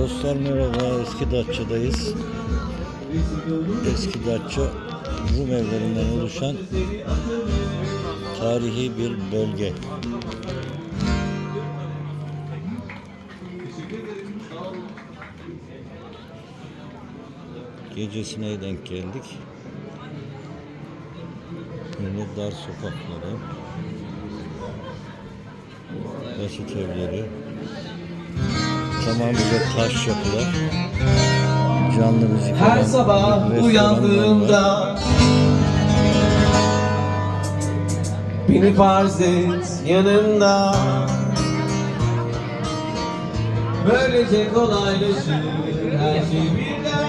Dostlar merhaba, Eski Datça'dayız. Eski Datça Rum evlerinden oluşan tarihi bir bölge. Gecesine denk geldik. Böyle dar sokakları, basit evleri, tamamıyla taş yapılar, canlı müzik Her olan sabah var. uyandığımda Beni farz et yanında Böylece kolaylaşır her şey birden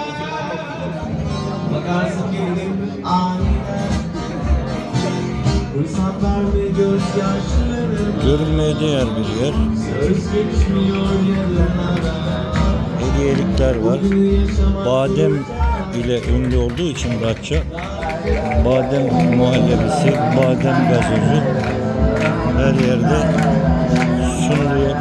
Bakarsın kendim aniden Görünmeye değer bir yer. Hediyelikler var. Badem ile ünlü olduğu için Datça badem muhallebisi, badem gazozu her yerde sunuluyor.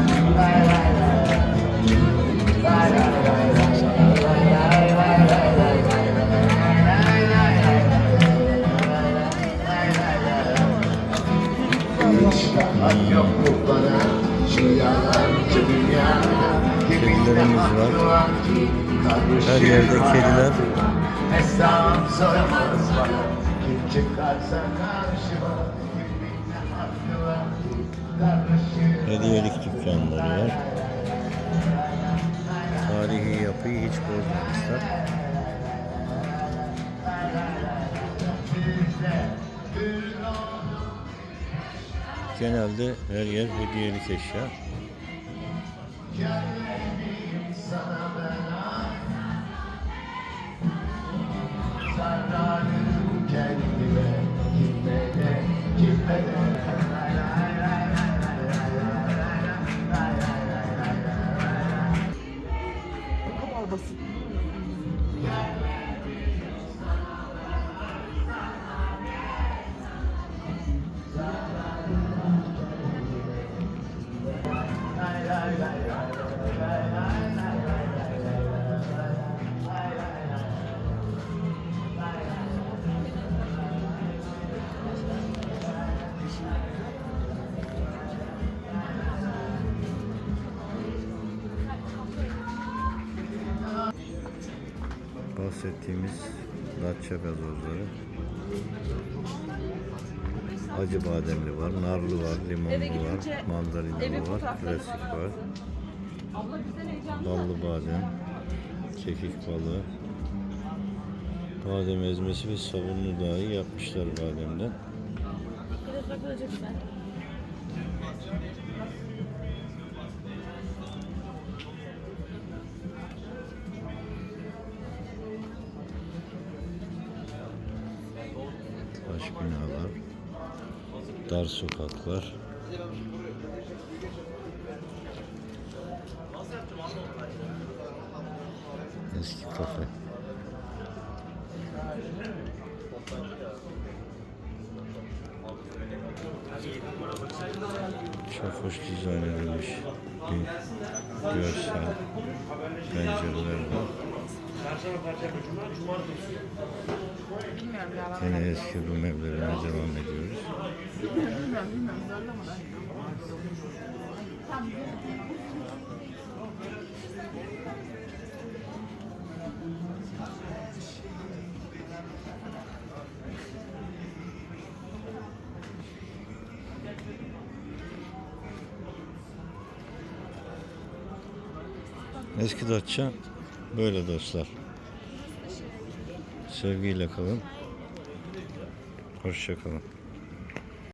Yok bu bana şu yalancı dünya Kedilerimiz var. Her yerde kediler. Hesap soramaz bana Kim çıkarsa karşıma Hediyelik dükkanları var. Tarihi yapıyı hiç bozmamışlar. Genelde her yer hediyelik eşya. Zararım Bahsettiğimiz Datça gazozları. Acı bademli var, narlı var, limonlu var, mandalinalı var, klasik var. Ballı badem, kekik balığı, badem ezmesi ve sabunlu dahi yapmışlar bademden. Taş binalar, dar sokaklar. Eski kafe. Çok hoş dizayn edilmiş bir görsel pencereler var. Yine eski Rum evlerine devam ediyoruz. Eski Datça böyle dostlar. Sevgiyle kalın. Hoşça kalın.